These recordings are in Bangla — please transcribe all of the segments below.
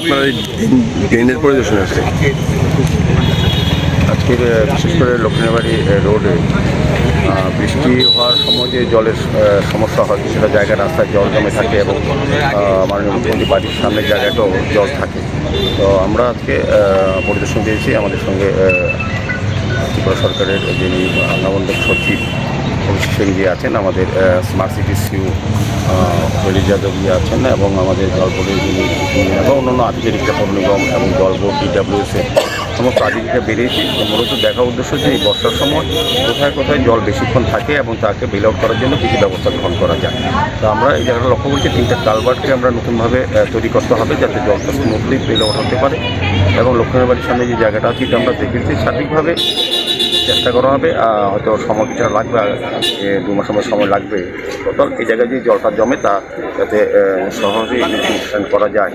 আপনার এই ড্রেনের পরিদর্শনে আসছে? আজকের বিশেষ করে লক্ষ্মীবাড়ি রোডে বৃষ্টি হওয়ার সময় যে জলের সমস্যা হয়, সেটা জায়গা রাস্তায় জল জমে থাকে এবং মাননীয় মুখ্যমন্ত্রী বাড়ির সামনের জায়গাটাও জল থাকে। তো আমরা আজকে পরিদর্শন দিয়েছি আমাদের সঙ্গে ত্রিপুরা সরকারের যিনি নবন্দক সচিব অভিষেক সেনজি আছেন আমাদের স্মার্ট সিটি সিউ হরি যাদবী আছেন এবং আমাদের জলবোর্ডের যিনি এবং অন্যান্য আধিকারিকরা পৌর নিগম এবং জলবোর্ড ডিডাব্লিউএসের সমস্ত আধিকারিকরা বেরিয়েছি মূলত দেখা উদ্দেশ্য যে এই বর্ষার সময় কোথায় কোথায় জল বেশিক্ষণ থাকে এবং তাকে বেল আউট করার জন্য কী কী ব্যবস্থা গ্রহণ করা যায়। তো আমরা এই জায়গাটা লক্ষ্য করছি, তিনটা কালভার্টকে আমরা নতুনভাবে তৈরি করতে হবে যাতে জলটা স্মুথলি বেল আউট হতে পারে এবং লক্ষ্মীর বাড়ির সামনে যে জায়গাটা আছে এটা আমরা দেখেছি। সার্বিকভাবে চেষ্টা করা হবে হয়তো সময় কিছুটা লাগবে দু মাস সময় সময় লাগবে। টোটাল এই জায়গায় যদি জলটা জমে, তা যাতে সহজেই ইনফেকশন করা যায়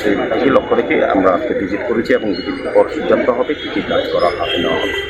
সেই লক্ষ্য রেখে আমরা আজকে ভিজিট করেছি এবং ভিজিট পর সিদ্ধান্ত হবে, কী কী কাজ করা হবে নেওয়া হবে।